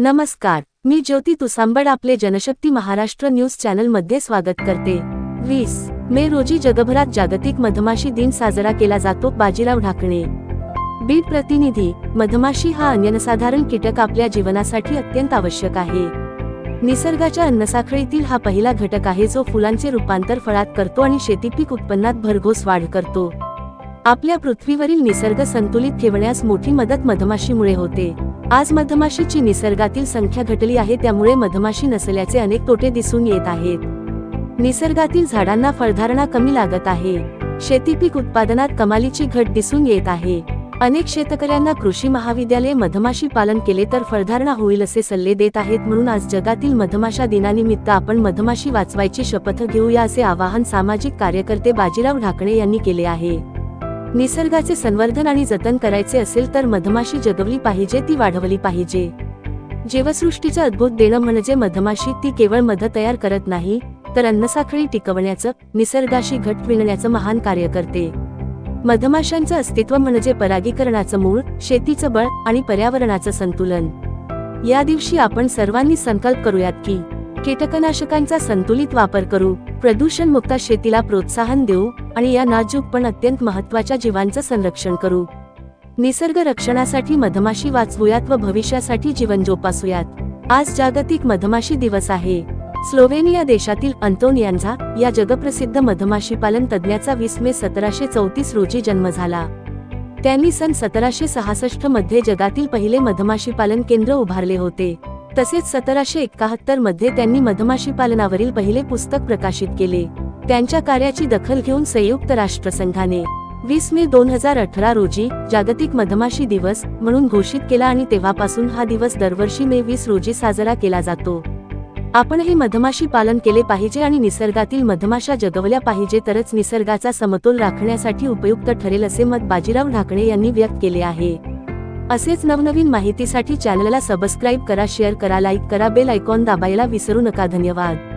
नमस्कार मी ज्योती तुसांबड आपले जनशक्ती महाराष्ट्र न्यूज चॅनलमध्ये स्वागत करते. वीस मे रोजी जगभरात जागतिक मधमाशी दिन साजरा केला जातो बाजीराव ढाकणे. बीड प्रतिनिधी मधमाशी हा अन्यनसाधारण कीटक आपल्या जीवनासाठी अत्यंत आवश्यक आहे. निसर्गाच्या अन्नसाखळीतील हा पहिला घटक आहे जो फुलांचे रूपांतर फळात करतो आणि शेतीपीक उत्पन्नात भरघोस वाढ करतो. आपल्या पृथ्वीवरील निसर्ग संतुलित ठेवण्यास मोठी मदत मधमाशीमुळे होते. आज मधमाशीची निसर्गातील संख्या घटली आहे त्यामुळे मधमाशी नसल्याचे अनेक तोटे दिसून येत आहेत. निसर्गातील झाडांना फळधारणा कमी लागत आहे. शेतीपीक उत्पादनात कमालीची घट दिसून येत आहे. अनेक शेतकऱ्यांना कृषी महाविद्यालय मधमाशी पालन केले तर फळधारणा होईल असे सल्ले देत आहेत म्हणून आज जगातील मधमाशा दिनानिमित्त आपण मधमाशी वाचवायची शपथ घेऊया असे आवाहन सामाजिक कार्यकर्ते बाजीराव ढाकणे यांनी केले आहे. निसर्गाचे संवर्धन आणि जतन करायचे असेल तर मधमाशी जगवली पाहिजे ती वाढवली पाहिजे. जीवसृष्टीचं अद्भुत देणं म्हणजे मधमाशी ती केवळ मध तयार करत नाही तर अन्नसाखळी टिकवण्याचं निसर्गाशी घट विणण्याचं महान कार्य करते. मधमाशांचं अस्तित्व म्हणजे परागीकरणाचं मूळ शेतीचं बळ आणि पर्यावरणाचं संतुलन. या दिवशी आपण सर्वांनी संकल्प करूयात की कीटकनाशकांचा संतुलित वापर करू प्रदूषण मुक्त शेतीला प्रोत्साहन देऊ आणि या नाजूक पण अत्यंत महत्त्वाच्या जीवांचं संरक्षण करू. निसर्ग रक्षणासाठी मधमाशी वाचवूयात व भविष्यासाठी जीवन जोपासूयात. आज जागतिक मधमाशी दिवस आहे. स्लोव्हेनिया देशातील अंतोनियांझा या जगप्रसिद्ध मधमाशी पालन तज्ज्ञाचा वीस मे सतराशे चौतीस रोजी जन्म झाला. त्यांनी सन सतराशे सहासष्टमध्ये जगातील पहिले मधमाशी पालन केंद्र उभारले होते. तसेच सतराशे एकाहत्तरमध्ये त्यांनी मधमाशी पालनावरील पहिले पुस्तक प्रकाशित केले. त्यांच्या कार्याची दखल घेऊन संयुक्त राष्ट्रसंघाने वीस मे दोन हजार अठरा रोजी जागतिक मधमाशी दिवस म्हणून घोषित केला आणि तेव्हापासून हा दिवस दरवर्षी मे वीस रोजी साजरा केला जातो. आपणही मधमाशी पालन केले पाहिजे आणि निसर्गातील मधमाशा जगवल्या पाहिजे तरच निसर्गाचा समतोल राखण्यासाठी उपयुक्त ठरेल असे मत बाजीराव ढाकणे यांनी व्यक्त केले आहे. असेच नवनवीन माहितीसाठी चॅनलला सबस्क्राईब करा शेअर करा लाईक करा बेल आयकॉन दाबायला विसरू नका. धन्यवाद.